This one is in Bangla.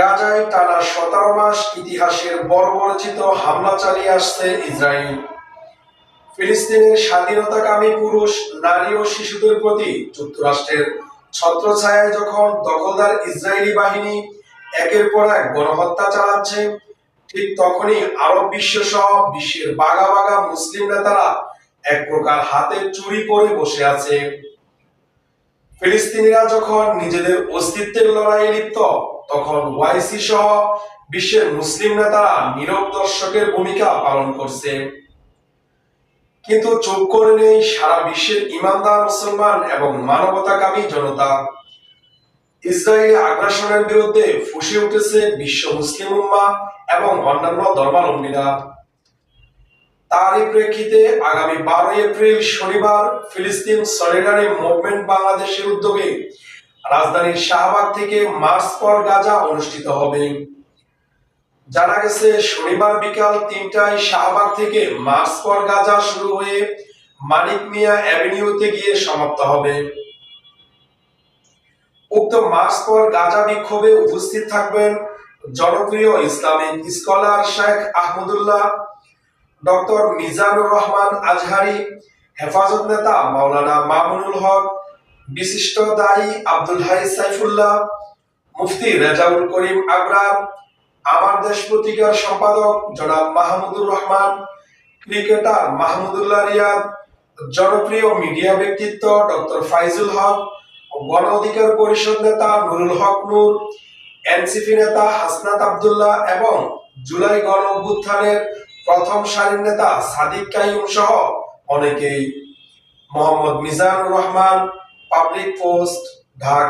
গাজায় টানা সতেরো মাস ইতিহাসের বর্বরচিত হামলা চালিয়ে আসছে ইসরায়েল। ফিলিস্তিনের স্বাধীনতাকামী পুরুষ, নারী ও শিশুদের প্রতি যুক্তরাষ্ট্রের ছত্রছায়ায় যখন দখলদার ইসরায়েলি বাহিনী একের পর এক গণহত্যা চালাচ্ছে, ঠিক তখনই আরব বিশ্ব সহ বিশ্বের বাগা বাগা মুসলিম নেতারা এক প্রকার হাতে চুরি করে বসে আছে। ফিলিস্তিনিরা যখন নিজেদের অস্তিত্বের লড়াইয়ে লিপ্ত, তখন ওয়াইসি সহ বিশ্বের মুসলিম নেতারা নীরব দর্শকের ভূমিকা পালন করছে। কিন্তু চুপ করে নেই সারা বিশ্বের ইমানদার মুসলমান এবং মানবতাকামী জনতা। ইসরায়েলি আগ্রাসনের বিরুদ্ধে ফুসে উঠেছে বিশ্ব মুসলিম উম্মা এবং অন্যান্য ধর্মাবলম্বীরা। তারই প্রেক্ষিতে আগামী বারোই এপ্রিল শনিবার ফিলিস্তিন সলিডারি মুভমেন্ট বাংলাদেশের উদ্যোগে রাজধানীর শাহবাগ থেকে মার্চ পর গাজা অনুষ্ঠিত হবে। জানা গেছে, শনিবার বিকাল তিনটায় শাহবাগ থেকে মার্চ পর গাজা শুরু হয়ে মানিক মিয়া অ্যাভিনিউতে গিয়ে সমাপ্ত হবে। উক্ত মার্চ পর গাজা বিক্ষোভে উপস্থিত থাকবেন জনপ্রিয় Islamic scholar Sheikh Ahmadullah doctor Mizanur Rahman Azhari Hefazat নেতা মাওলানা মামুনুল হক, বিশিষ্ট দায়ী আব্দুল হাই সাইফুল্লাহ, মুফতি রেজাউল করিম আবরার আমার দেশ পত্রিকার সম্পাদক জনাব মাহমুদুর রহমান, ক্রিকেটার মাহমুদুল্লাহ রিয়াদ, জনপ্রিয় মিডিয়া ব্যক্তিত্ব ডক্টর ফাইজুল হক, গণ অধিকার পরিষদ নেতা নুরুল হক নূর, এনসিপি নেতা হাসনাত আবদুল্লাহ এবং জুলাই গণ অভ্যুত্থানের প্রথম সারির নেতা সাদিক কাইম সহ অনেকেই। Mohammad Mizanur Rahman public post Dhaka.